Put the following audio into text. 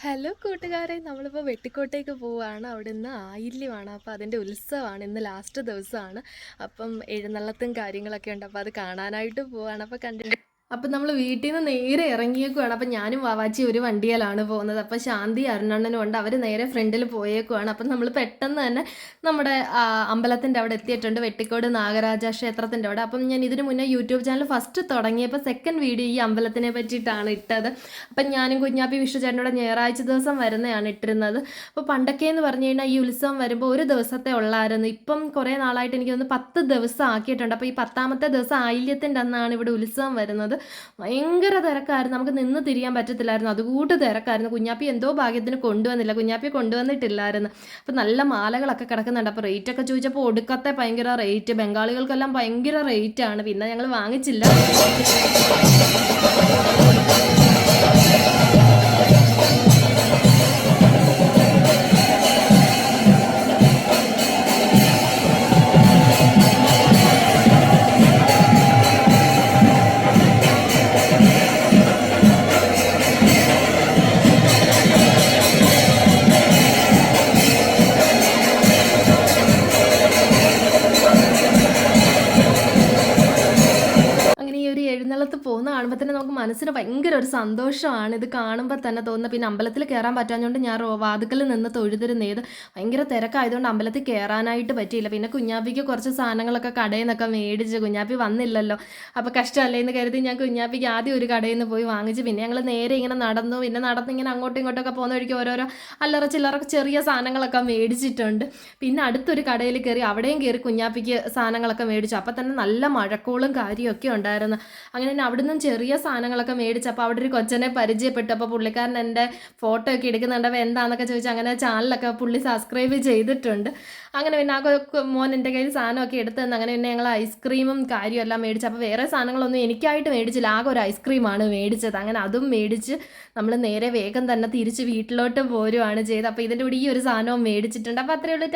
Hello കൂട്ടുകാരെ നമ്മളിപ്പോൾ വെട്ടിക്കോട്ടേക്ക് പോവുകയാണ് അവിടെ നിന്ന് ആയില്യമാണ്. അപ്പോൾ അതിന്റെ ഉത്സവമാണ്. ഇന്ന് ലാസ്റ്റ് ദിവസമാണ്. അപ്പം എഴുന്നള്ളത്തും കാര്യങ്ങളൊക്കെ ഉണ്ട്. അപ്പോൾ അത് കാണാനായിട്ട് പോവുകയാണ് അപ്പോൾ കണ്ടിട്ട് അപ്പം നമ്മൾ വീട്ടിൽ നിന്ന് നേരെ ഇറങ്ങിയേക്കുവാണ്. അപ്പം ഞാനും വാവാച്ചി ഒരു വണ്ടിയിലാണ് പോകുന്നത്. അപ്പം ശാന്തി അരുണണ്ണനും ഉണ്ട്. അവർ നേരെ ഫ്രണ്ടിൽ പോയേക്കുവാണ്. അപ്പം നമ്മൾ പെട്ടെന്ന് തന്നെ നമ്മുടെ അമ്പലത്തിന്റെ അവിടെ എത്തിയിട്ടുണ്ട്. വെട്ടിക്കോട് നാഗരാജ ക്ഷേത്രത്തിന്റെ അവിടെ. അപ്പം ഞാൻ ഇതിനു മുന്നേ യൂട്യൂബ് ചാനൽ ഫസ്റ്റ് തുടങ്ങിയപ്പോൾ സെക്കൻഡ് വീഡിയോ ഈ അമ്പലത്തിനെ പറ്റിയിട്ടാണ് ഇട്ടത്. അപ്പം ഞാനും കുഞ്ഞാപ്പി വിഷുചേട്ടനോട് ഞായറാഴ്ച ദിവസം വരുന്നതാണ് ഇട്ടിരുന്നത്. അപ്പോൾ പണ്ടൊക്കെ എന്ന് പറഞ്ഞു കഴിഞ്ഞാൽ ഈ ഉത്സവം വരുമ്പോൾ ഒരു ദിവസത്തെ ഉള്ളായിരുന്നു. ഇപ്പം കുറേ നാളായിട്ട് എനിക്ക് തോന്നുന്നു പത്ത് ദിവസം ആക്കിയിട്ടുണ്ട്. അപ്പോൾ ഈ പത്താമത്തെ ദിവസം ആയില്യത്തിന്റെ അന്നാണ് ഇവിടെ ഉത്സവം വരുന്നത്. ഭയങ്കര തിരക്കായിരുന്നു. നമുക്ക് നിന്ന് തിരിയാൻ പറ്റത്തില്ലായിരുന്നു. അതുകൂട്ട് തിരക്കായിരുന്നു. കുഞ്ഞാപ്പി എന്തോ ഭാഗ്യത്തിന് കൊണ്ടുവന്നില്ല. കുഞ്ഞാപ്പി കൊണ്ടുവന്നിട്ടില്ലായിരുന്നു. അപ്പോൾ നല്ല മാലകളൊക്കെ കിടക്കുന്നുണ്ട്. അപ്പോൾ റേറ്റ് ഒക്കെ ചോദിച്ചപ്പോൾ ഒടുക്കത്തെ ഭയങ്കര റേറ്റ് ബംഗാളികൾക്കെല്ലാം ഭയങ്കര റേറ്റ് ആണ്. പിന്നെ ഞങ്ങൾ വാങ്ങിച്ചില്ല. എഴുന്നള്ളത്ത് പോകുന്ന കാണുമ്പോൾ തന്നെ നമുക്ക് മനസ്സിന് ഭയങ്കര ഒരു സന്തോഷമാണ്. ഇത് കാണുമ്പോൾ തന്നെ തോന്നുന്നത് പിന്നെ അമ്പലത്തിൽ കയറാൻ പറ്റാഞ്ഞുകൊണ്ട് ഞാൻ വാതുക്കൽ നിന്ന് തൊഴുതിരുന്നേത് ഭയങ്കര തിരക്കായതുകൊണ്ട് അമ്പലത്തിൽ കയറാനായിട്ട് പറ്റിയില്ല. പിന്നെ കുഞ്ഞാപ്പിക്ക് കുറച്ച് സാധനങ്ങളൊക്കെ കടയിൽ നിന്നൊക്കെ മേടിച്ച് കുഞ്ഞാപ്പി വന്നില്ലല്ലോ. അപ്പോൾ കഷ്ടമല്ലേ എന്ന് കരുതി ഞാൻ കുഞ്ഞാപ്പിക്ക് ആദ്യം ഒരു കടയിൽ നിന്ന് പോയി വാങ്ങിച്ച്. പിന്നെ ഞങ്ങൾ നേരെ ഇങ്ങനെ നടന്നു. പിന്നെ നടന്ന് ഇങ്ങനെ അങ്ങോട്ടും ഇങ്ങോട്ടൊക്കെ പോകുന്ന വഴിക്ക് ഓരോരോ അല്ലറ ചില്ലറ ചെറിയ സാധനങ്ങളൊക്കെ മേടിച്ചിട്ടുണ്ട്. പിന്നെ അടുത്തൊരു കടയിൽ കയറി അവിടെയും കയറി കുഞ്ഞാപ്പിക്ക് സാധനങ്ങളൊക്കെ മേടിച്ചു. അപ്പോൾ തന്നെ നല്ല മഴക്കോളും കാര്യമൊക്കെ ഉണ്ടായിരുന്നു. അങ്ങനെ തന്നെ അവിടുന്ന് ചെറിയ സാധനങ്ങളൊക്കെ മേടിച്ചപ്പോൾ അവിടെ ഒരു കൊച്ചനെ പരിചയപ്പെട്ടു. അപ്പോൾ പുള്ളിക്കാരൻ എന്റെ ഫോട്ടോ ഒക്കെ എടുക്കുന്നുണ്ടപ്പോൾ എന്താണെന്നൊക്കെ ചോദിച്ചാൽ അങ്ങനെ ചാനലൊക്കെ പുള്ളി സബ്സ്ക്രൈബ് ചെയ്തിട്ടുണ്ട്. അങ്ങനെ പിന്നെ ആ മോൻ എന്റെ കയ്യിൽ സാധനമൊക്കെ എടുത്തു തന്നെ അങ്ങനെ പിന്നെ ഞങ്ങൾ ഐസ്ക്രീമും കാര്യവും എല്ലാം മേടിച്ചു. അപ്പോൾ വേറെ സാധനങ്ങളൊന്നും എനിക്കായിട്ട് മേടിച്ചില്ല. ആകെ ഒരു ഐസ്ക്രീമാണ് മേടിച്ചത്. അങ്ങനെ അതും മേടിച്ച് നമ്മൾ നേരെ വേഗം തന്നെ തിരിച്ച് വീട്ടിലോട്ട് പോരുവാണ് ചെയ്തത്. അപ്പോൾ ഇതിന്റെ കൂടെ ഈ ഒരു സാധനവും മേടിച്ചിട്ടുണ്ട്. അപ്പോൾ അത്രയേ ഉള്ളൂ.